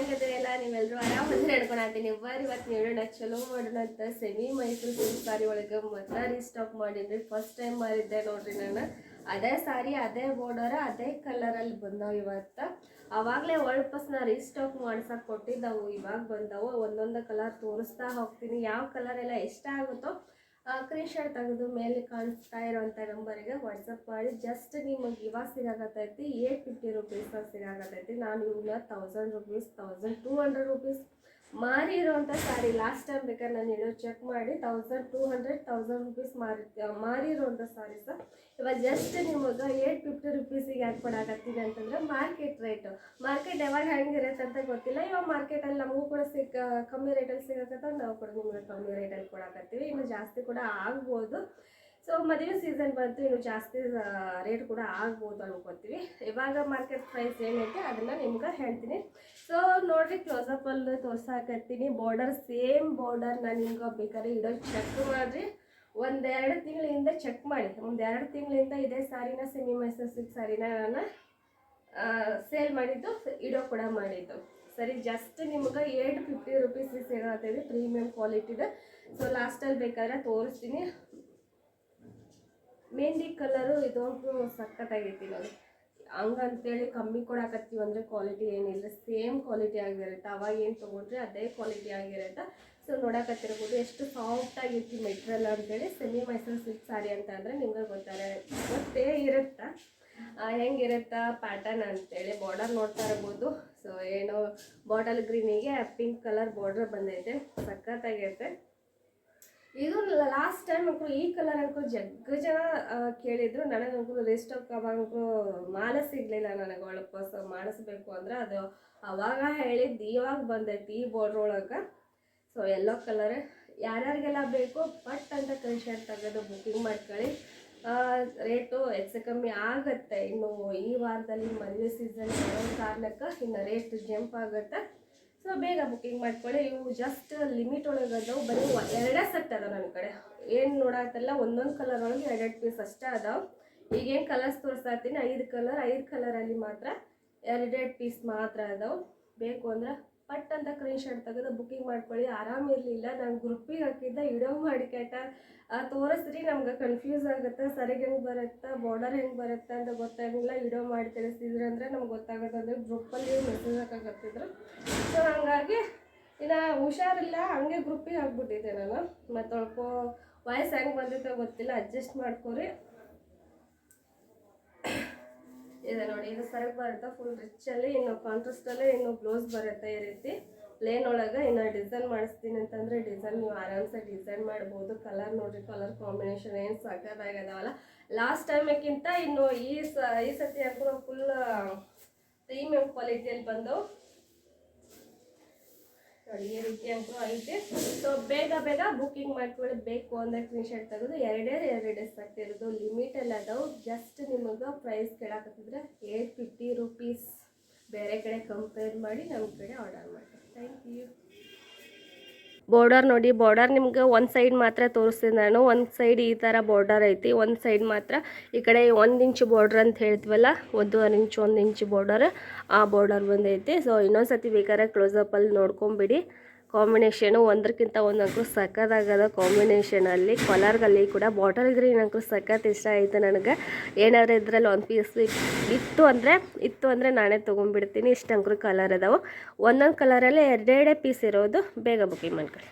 ಹೆಂಗದಿರಲ್ಲ ನೀವೆಲ್ಲರೂ ಆರಾಮಂದ್ರೆ ಹೇಳ್ಕೊಳತ್ತೀನಿ ಬರ್ರಿ ಇವತ್ತು ನೋಡೋಣ ಚಲೋ ಮಾಡೋಣ ಅಂತ ಸೆಮಿ ಮೈಸೂರು ಸಿಲ್ಕ್ ಸಾರಿ ಒಳಗೆ ಮತ್ತೆ ರೀಸ್ಟಾಕ್ ಮಾಡಿದ್ರಿ ಫಸ್ಟ್ ಟೈಮ್ ಮಾಡಿದ್ದೆ ನೋಡ್ರಿ ನಾನು. ಅದೇ ಸಾರಿ, ಅದೇ ಬಾರ್ಡರ್ ಅದೇ ಕಲರಲ್ಲಿ ಬಂದಾವ ಇವತ್ತು. ಅವಾಗಲೇ ಒಳ್ಪಸ್ ನಾ ರೀಸ್ಟಾಕ್ ಮಾಡ್ಸಕ್ಕೆ ಕೊಟ್ಟಿದ್ದವು. ಇವಾಗ ಬಂದವು. ಒಂದೊಂದು ಕಲರ್ ತೋರಿಸ್ತಾ ಹೋಗ್ತೀನಿ. ಯಾವ ಕಲರ್ ಎಲ್ಲ ಇಷ್ಟ ಆಗುತ್ತೋ ಸ್ಕ್ರೀನ್ ಶಾಟ್ ತೆಗೆದು ಮೇಲೆ ಕಾಣಿಸ್ತಾ ಇರೋಂಥ ನಂಬರಿಗೆ ವಾಟ್ಸಪ್ ಮಾಡಿ. ಜಸ್ಟ್ ನಿಮಗೆ ಇವಾಗ ಸಿಗಾಕತ್ತೈತಿ, ಏಟ್ ಫಿಫ್ಟಿ ರುಪೀಸ್ ಸಿಗಾಕತ್ತೈತಿ. ನಾನು ಇವನ್ನ thousand rupees thousand two hundred rupees ಮಾರಿ ಇರುವಂಥ ಸಾರಿ ಲಾಸ್ಟ್ ಟೈಮ್ ಬೇಕಾದ್ರೆ ನಾನು ಹೇಳೋ ಚೆಕ್ ಮಾಡಿ thousand two hundred thousand rupees ಮಾರಿ ಮಾರಿರೋಂಥ ಸರ್ ಇವಾಗ ಜಸ್ಟ್ ನಿಮಗೆ ಏಟ್ ಫಿಫ್ಟಿ ರುಪೀಸಿಗೆ ಯಾಕೆ ಕೊಡಾಕತ್ತೀವಿ ಅಂತಂದ್ರೆ ಮಾರ್ಕೆಟ್ ರೇಟು ಮಾರ್ಕೆಟ್ ಯಾವಾಗ ಹೆಂಗಿರುತ್ತೆ ಅಂತ ಗೊತ್ತಿಲ್ಲ. ಇವಾಗ ಮಾರ್ಕೆಟಲ್ಲಿ ನಮಗೂ ಕೂಡ ಸಿಕ್ಕ, ಕಮ್ಮಿ ರೇಟಲ್ಲಿ ಸಿಗಕತ್ತ ನಾವು ಕೂಡ ನಿಮಗೆ ಕಮ್ಮಿ ರೇಟಲ್ಲಿ ಕೊಡಾಕತ್ತೀವಿ ಇನ್ನು ಜಾಸ್ತಿ ಕೂಡ ಆಗ್ಬೋದು. ಸೊ ಮದುವೆ ಸೀಸನ್ ಬಂತು, ಇನ್ನು ಜಾಸ್ತಿ ರೇಟ್ ಕೂಡ ಆಗ್ಬೋದು ಅನ್ಕೋತೀವಿ. ಇವಾಗ ಮಾರ್ಕೆಟ್ ಪ್ರೈಸ್ ಏನೈತೆ, ಅದನ್ನು ನಿಮ್ಗೆ ಹೇಳ್ತೀನಿ. ಸೊ ನೋಡ್ರಿ ಕ್ಲೋಸಪ್ಪಲ್ಲಿ ತೋರ್ಸಾಕತ್ತೀನಿ. ಬಾರ್ಡರ್ ಸೇಮ್ ಬಾರ್ಡರ್ ನಾನು ನಿಮ್ಗೆ ಬೇಕಾದ್ರೆ ಇಡೋ ಚೆಕ್ ಮಾಡಿರಿ. ಒಂದೆರಡು ತಿಂಗಳಿಂದ ಚೆಕ್ ಮಾಡಿ. ಒಂದೆರಡು ತಿಂಗಳಿಂದ ಇದೇ ಸಾರಿನ ಸೆಮಿ ಸಾರಿನ ನಾನು ಸೇಲ್ ಮಾಡಿದ್ದು, ಇಡೋ ಕೂಡ ಮಾಡಿದ್ದು. ಸರಿ ಜಸ್ಟ್ ನಿಮ್ಗೆ ಏಟ್ ಫಿಫ್ಟಿ ರುಪೀಸ್ ಸಿಗತ್ತೀವಿ ಪ್ರೀಮಿಯಂ ಕ್ವಾಲಿಟಿದು ಸೊ ಲಾಸ್ಟಲ್ಲಿ ಬೇಕಾದ್ರೆ ತೋರಿಸ್ತೀನಿ. ಮೆಹಂದಿ ಕಲರು ಇದೊಂದು ಸಖತ್ತಾಗೈತಿ ನೋಡಿ. ಹಂಗಂತೇಳಿ ಕಮ್ಮಿ ಕೊಡಾಕತ್ತೀವಿ ಅಂದರೆ ಕ್ವಾಲಿಟಿ ಏನಿಲ್ಲ. ಸೇಮ್ ಕ್ವಾಲಿಟಿ ಆಗಿರುತ್ತೆ. ಅವಾಗ ಏನು ತೊಗೊಂಡ್ರೆ ಅದೇ ಕ್ವಾಲಿಟಿ ಆಗಿರುತ್ತೆ. ಸೊ ನೋಡಕತ್ತಿರ್ಬೋದು. ಎಷ್ಟು ಸಾಫ್ಟ್ ಆಗಿರ್ತಿ ಮೆಟ್ರಿಯಲ್ ಅಂತೇಳಿ ಸೆಮಿ ಮೈಸೂರು ಸಿಲ್ಕ್ ಸಾರಿ ಅಂತ ಅಂದರೆ ನಿಮ್ಗೆ ಗೊತ್ತಾರೆ. ಗೊತ್ತೇ ಇರುತ್ತೆ? ಹೆಂಗಿರುತ್ತಾ? ಪ್ಯಾಟರ್ನ್ ಅಂತೇಳಿ ಬಾರ್ಡರ್ ನೋಡ್ತಾ ಇರ್ಬೋದು. ಸೊ ಏನೋ ಬಾಟಲ್ ಗ್ರೀನಿಗೆ ಪಿಂಕ್ ಕಲರ್ ಬಾರ್ಡರ್ ಬಂದೈತೆ. ಸಖತ್ತಾಗೈತೆ. ಇದು ಲಾಸ್ಟ್ ಟೈಮ್ ಅಂಕರು ಈ ಕಲರ್ ಅಂಕರು ಜಗ್ಗ ಜನ ನನಗೆ ಕೇಳಿದ್ರು. ರೆಸ್ಟ್ ಆಫ್ ಅವಾಗಂಕೂ ಮಾಲ ಸಿಗ್ಲಿಲ್ಲ ನನಗೆ. ಸೊ ಮಾಡಿಸ್ಬೇಕು ಅಂದ್ರೆ ಅದು ಅವಾಗ ಹೇಳಿದ್ದು ಇವಾಗ ಬಂದೈತಿ ಈ ಬಾರ್ಡ್ರ್ ಒಳಗೆ. ಸೊ ಎಲ್ಲೋ ಕಲರ್ ಯಾರ್ಯಾರಿಗೆಲ್ಲ ಬೇಕು, ಪಟ್ ಅಂತ ಕನ್ಶರ್ಟ್ ತೆಗೆದು ಬುಕಿಂಗ್ ಮಾಡ್ಕೊಳ್ಳಿ. ರೇಟು ಹೆಚ್ಚು ಕಮ್ಮಿ ಆಗುತ್ತೆ. ಇನ್ನು ಈ ವಾರದಲ್ಲಿ ಮದುವೆ ಸೀಸನ್ ಕಾರಣಕ್ಕೆ ಇನ್ನು ರೇಟ್ ಜಂಪ್ ಆಗುತ್ತೆ. ಸೊ ಬೇಗ ಬುಕ್ಕಿಂಗ್ ಮಾಡ್ಕೊಳ್ಳಿ. ಇವು ಜಸ್ಟ್ ಲಿಮಿಟ್ ಒಳಗೆ ಅದಾವೆ. ಬರೀ ಎರಡೇ ಸೆಟ್ ಅದಾವೆ ನನ್ನ ಕಡೆ. ಏನು ನೋಡತ್ತಲ್ಲ ಒಂದೊಂದು ಕಲರ್ ಒಳಗೆ ಎರಡೆರಡು ಪೀಸ್ ಅಷ್ಟೇ ಅದಾವೆ. ಈಗೇನು ಕಲರ್ಸ್ ತೋರಿಸ್ತಾ ಇರ್ತೀನಿ ಐದು ಕಲರ್ ಐದು ಕಲರಲ್ಲಿ ಮಾತ್ರ ಎರಡೆರಡು ಪೀಸ್ ಮಾತ್ರ ಅದಾವೆ. ಬೇಕು ಅಂದ್ರೆ ಪಟ್ ಅಂತ ಕ್ರೇನ್ ಶಾಟ್ ತೆಗೆದು ಬುಕ್ಕಿಂಗ್ ಮಾಡ್ಕೊಳ್ಳಿ ಆರಾಮಿರಲಿಲ್ಲ ನಾನು ಗ್ರೂಪಿಗೆ ಹಾಕಿದ್ದೆ ಇಡೋ ಮಾಡಿ ಕೇಟ ತೋರಿಸ್ರಿ, ನಮ್ಗೆ ಕನ್ಫ್ಯೂಸ್ ಆಗುತ್ತೆ. ಸರಿಗೆ ಹೆಂಗೆ ಬರುತ್ತೆ? ಬಾರ್ಡರ್ ಹೆಂಗೆ ಬರುತ್ತೆ ಅಂತ ಗೊತ್ತಾಗಿಲ್ಲ ಇಡೋ ಮಾಡಿ ತಿಳಿಸಿದ್ರು ಅಂದರೆ ನಮ್ಗೆ ಗೊತ್ತಾಗುತ್ತೆ ಅಂದರೆ ಗ್ರೂಪಲ್ಲಿ ಮೆಸೇಜ್ ಹಾಕಕತ್ತಿದ್ರು. ಸೊ ಹಂಗಾಗಿ ಇನ್ನು ಹುಷಾರಿಲ್ಲ. ಹಂಗೆ ಗ್ರೂಪಿಗೆ ಹಾಕ್ಬಿಟ್ಟಿದ್ದೆ ನಾನು. ಮತ್ತು ಸ್ವಲ್ಪ ವಾಯ್ಸ್ ಹೆಂಗೆ ಬಂದಿತ್ತೋ ಗೊತ್ತಿಲ್ಲ. ಅಡ್ಜಸ್ಟ್ ಮಾಡ್ಕೊರಿ. ಇದೆ ನೋಡಿ, ಇದು ಸರಕ್ ಬರುತ್ತೆ? ಫುಲ್ ಅಲ್ಲಿ, ಇನ್ನು ಕಾಂಟ್ರಾಸ್ಟಲ್ಲೇ ಇನ್ನು ಬ್ಲೌಸ್ ಬರುತ್ತೆ ಈ ರೀತಿ? ಪ್ಲೇನ್ ಒಳಗೆ ಇನ್ನು ಡಿಸೈನ್ ಮಾಡಿಸ್ತೀನಿ ಅಂತಂದರೆ ಡಿಸೈನ್ ನೀವು ಆರಾಮ್ಸೆ ಡಿಸೈನ್ ಮಾಡ್ಬೋದು. ಕಲರ್ ನೋಡ್ರಿ ಕಲರ್ ಕಾಂಬಿನೇಷನ್ ಏನು ಸಖತ್ತಾಗದಾವಲ್ಲ ಲಾಸ್ಟ್ ಟೈಮಕ್ಕಿಂತ ಇನ್ನು ಈ ಸ, ಈ ಸತಿ ಅಂತೂ ಫುಲ್ ಪ್ರೀಮಿಯಂ ಕ್ವಾಲಿಟಿಯಲ್ಲಿ ಬಂದು ನೋಡಿ ಈ ರೀತಿ ಐತೆ. ಸೊ ಬೇಗ ಬೇಗ ಬುಕಿಂಗ್ ಮಾಡ್ಕೊಳ್ಳಿ ಬೇಕು ಅಂದರೆ ಸ್ಕ್ರೀನ್ ಶಾಟ್ ತೆಗೆದು ಎರಡೇ ಎರಡೇ ಡೇಸ್ ಲಿಮಿಟ್ ಎಲ್ಲ ಅದಾವು. ಜಸ್ಟ್ ನಿಮಗೆ ಪ್ರೈಸ್ ಕೇಳಾಕತ್ತಿದ್ರೆ ಏಟ್ ಫಿಫ್ಟಿ ರುಪೀಸ್ ಬೇರೆ ಕಡೆ ಕಂಪೇರ್ ಮಾಡಿ ನಮ್ಮ ಕಡೆ ಆರ್ಡರ್ ಮಾಡಿ ಥ್ಯಾಂಕ್ ಯು ಬಾರ್ಡರ್ ನೋಡಿ ಬಾರ್ಡರ್ ನಿಮ್ಗೆ ಒಂದು ಸೈಡ್ ಮಾತ್ರ ತೋರಿಸ್ತೀನಿ ನಾನು. ಒಂದು ಸೈಡ್ ಈ ಥರ ಬಾರ್ಡರ್ ಐತಿ. ಒಂದು ಸೈಡ್ ಮಾತ್ರ ಈ ಕಡೆ ಒಂದು ಇಂಚು ಬಾರ್ಡರ್ ಅಂತ ಹೇಳ್ತೀವಲ್ಲ? ಒಂದೂವರೆ ಇಂಚು ಒಂದು ಇಂಚು ಬಾರ್ಡರ್ ಆ ಬಾರ್ಡರ್ ಬಂದೈತಿ ಸೊ ಇನ್ನೊಂದು ಸತಿ ಬೇಕಾದ್ರೆ ಕ್ಲೋಸಪ್ಪಲ್ಲಿ ನೋಡ್ಕೊಂಬಿಡಿ. ಕಾಂಬಿನೇಷನು ಒಂದಕ್ಕಿಂತ ಒಂದಂಕೂ ಸಖತ್ತಾಗದ ಕಾಂಬಿನೇಷನಲ್ಲಿ ಕಲರ್ಗಲ್ಲಿ ಕೂಡ ಬಾಟಲ್ ಗ್ರೀನ್ ಅಂಕೂ ಸಖತ್ ಇಷ್ಟ ಆಯಿತು ನನಗೆ. ಏನಾದ್ರು ಇದ್ರಲ್ಲಿ ಒಂದು ಪೀಸ್ ಇತ್ತು ಅಂದರೆ ಇತ್ತು ಅಂದರೆ ನಾನೇ ತೊಗೊಂಡ್ಬಿಡ್ತೀನಿ. ಇಷ್ಟು ಅಂಕರು ಕಲರ್ ಅದಾವೆ. ಒಂದೊಂದು ಕಲರಲ್ಲಿ ಎರಡೆರಡೇ ಪೀಸ್ ಇರೋದು ಬೇಗ ಬುಕ್ಕಿಂಗ್ ಮಾಡ್ಕೊಳ್ಳಿ.